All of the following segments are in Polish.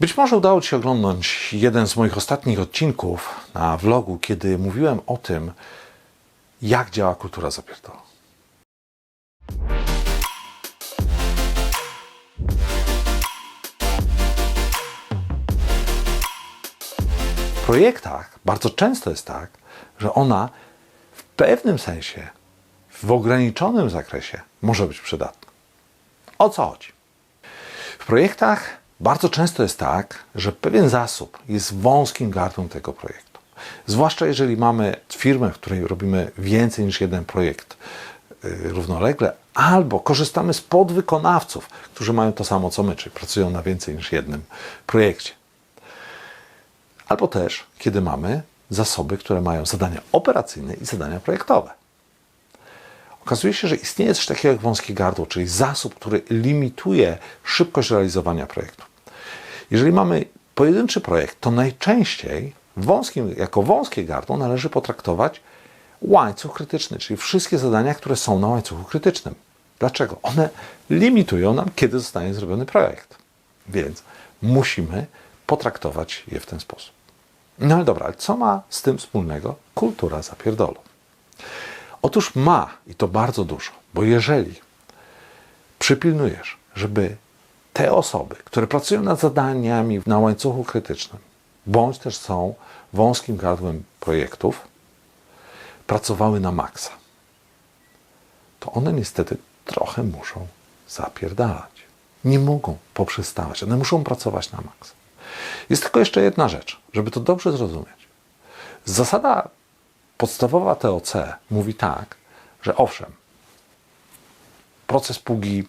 Być może udało Ci się oglądać jeden z moich ostatnich odcinków na vlogu, kiedy mówiłem o tym, jak działa kultura zapierdolu. W projektach bardzo często jest tak, że ona w pewnym sensie, w ograniczonym zakresie może być przydatna. O co chodzi? W projektach bardzo często jest tak, że pewien zasób jest wąskim gardłem tego projektu. Zwłaszcza jeżeli mamy firmę, w której robimy więcej niż jeden projekt yy, równolegle, albo korzystamy z podwykonawców, którzy mają to samo co my, czyli pracują na więcej niż jednym projekcie. Albo też, kiedy mamy zasoby, które mają zadania operacyjne i zadania projektowe. Okazuje się, że istnieje coś takiego jak wąskie gardło, czyli zasób, który limituje szybkość realizowania projektu. Jeżeli mamy pojedynczy projekt, to najczęściej wąskim, jako wąskie gardło należy potraktować łańcuch krytyczny, czyli wszystkie zadania, które są na łańcuchu krytycznym. Dlaczego? One limitują nam, kiedy zostanie zrobiony projekt. Więc musimy potraktować je w ten sposób. No ale dobra, ale co ma z tym wspólnego kultura zapierdolu? Otóż ma i to bardzo dużo, bo jeżeli przypilnujesz, żeby te osoby, które pracują nad zadaniami na łańcuchu krytycznym, bądź też są wąskim gardłem projektów, pracowały na maksa, to one niestety trochę muszą zapierdalać. Nie mogą poprzestawać, one muszą pracować na maksa. Jest tylko jeszcze jedna rzecz, żeby to dobrze zrozumieć. Zasada podstawowa TOC mówi tak, że owszem, proces pługi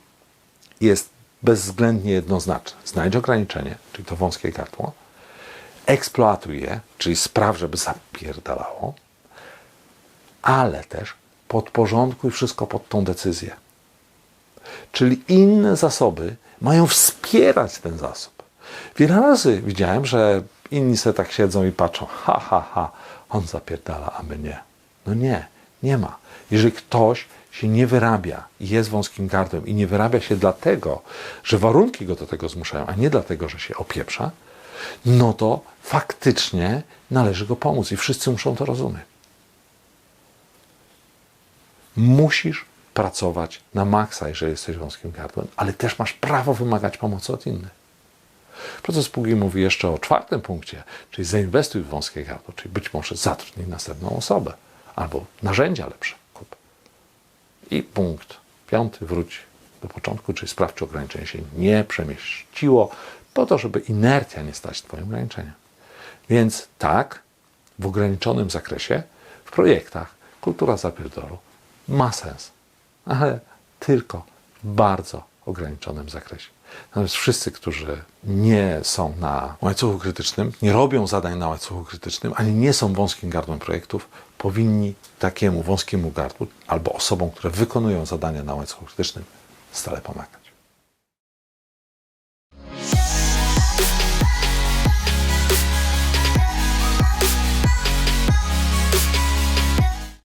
jest bezwzględnie jednoznaczny. Znajdź ograniczenie, czyli to wąskie gardło, eksploatuj je, czyli spraw, żeby zapierdalało, ale też podporządkuj wszystko pod tą decyzję. Czyli inne zasoby mają wspierać ten zasób. Wiele razy widziałem, że inni sobie tak siedzą i patrzą, ha, ha, ha, on zapierdala, a my nie. No nie, nie ma. Jeżeli ktoś się nie wyrabia i jest wąskim gardłem i nie wyrabia się dlatego, że warunki go do tego zmuszają, a nie dlatego, że się opieprza, no to faktycznie należy go pomóc i wszyscy muszą to rozumieć. Musisz pracować na maksa, jeżeli jesteś wąskim gardłem, ale też masz prawo wymagać pomocy od innych. Proces spółki mówi jeszcze o czwartym punkcie, czyli zainwestuj w wąskie gardło, czyli być może zatrudnij następną osobę albo narzędzia lepsze kup. I punkt piąty, wróć do początku, czyli sprawdź, czy ograniczenie się nie przemieściło, po to, żeby inercja nie stać Twoim ograniczeniem. Więc tak, w ograniczonym zakresie, w projektach kultura zapierdolu ma sens, ale tylko w bardzo ograniczonym zakresie. Natomiast wszyscy, którzy nie są na łańcuchu krytycznym, nie robią zadań na łańcuchu krytycznym, ani nie są wąskim gardłem projektów, powinni takiemu wąskiemu gardłu albo osobom, które wykonują zadania na łańcuchu krytycznym, stale pomagać.